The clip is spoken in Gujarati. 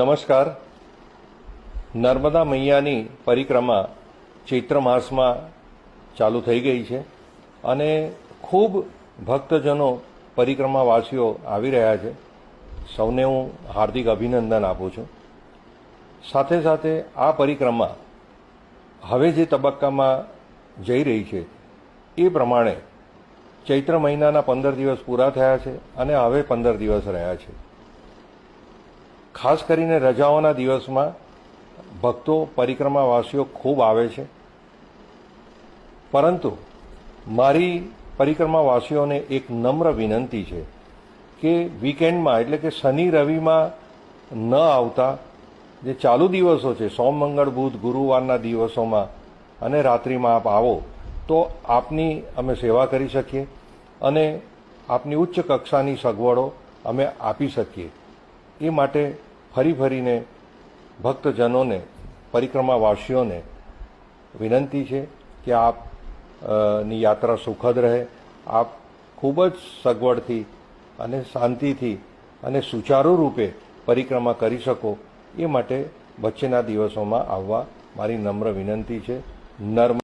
નમસ્કાર. નર્મદા મૈયાની પરિક્રમા ચૈત્ર માસમાં ચાલુ થઈ ગઈ છે અને ખૂબ ભક્તજનો પરિક્રમાવાસીઓ આવી રહ્યા છે. સૌને હું હાર્દિક અભિનંદન આપું છું. સાથે સાથે આ પરિક્રમા હવે જે તબક્કામાં જઈ રહી છે એ પ્રમાણે ચૈત્ર મહિનાના પંદર દિવસ પૂરા થયા છે અને હવે પંદર દિવસ રહ્યા છે. ખાસ કરીને રજાઓના દિવસમાં ભક્તો, પરિક્રમાવાસીઓ ખૂબ આવે છે. પરંતુ મારી પરિક્રમાવાસીઓને એક નમ્ર વિનંતી છે કે વીકેન્ડમાં એટલે કે શનિ રવિમાં ન આવતા, જે ચાલુ દિવસો છે, સોમ, મંગળ, બુધ, ગુરુવારના દિવસોમાં અને રાત્રિમાં આપ આવો, તો આપની અમે સેવા કરી શકીએ અને આપની ઉચ્ચ કક્ષાની સગવડો અમે આપી શકીએ. એ માટે ફરી ફરીને ભક્તજનોને, પરિક્રમાવાસીઓને વિનંતી છે કે આપની યાત્રા સુખદ રહે. આપ ખૂબ જ સગવડથી અને શાંતિથી અને સુચારુ રૂપે પરિક્રમા કરી શકો. એ માટે વચ્ચેના દિવસોમાં આવવા મારી નમ્ર વિનંતી છે. નર્મ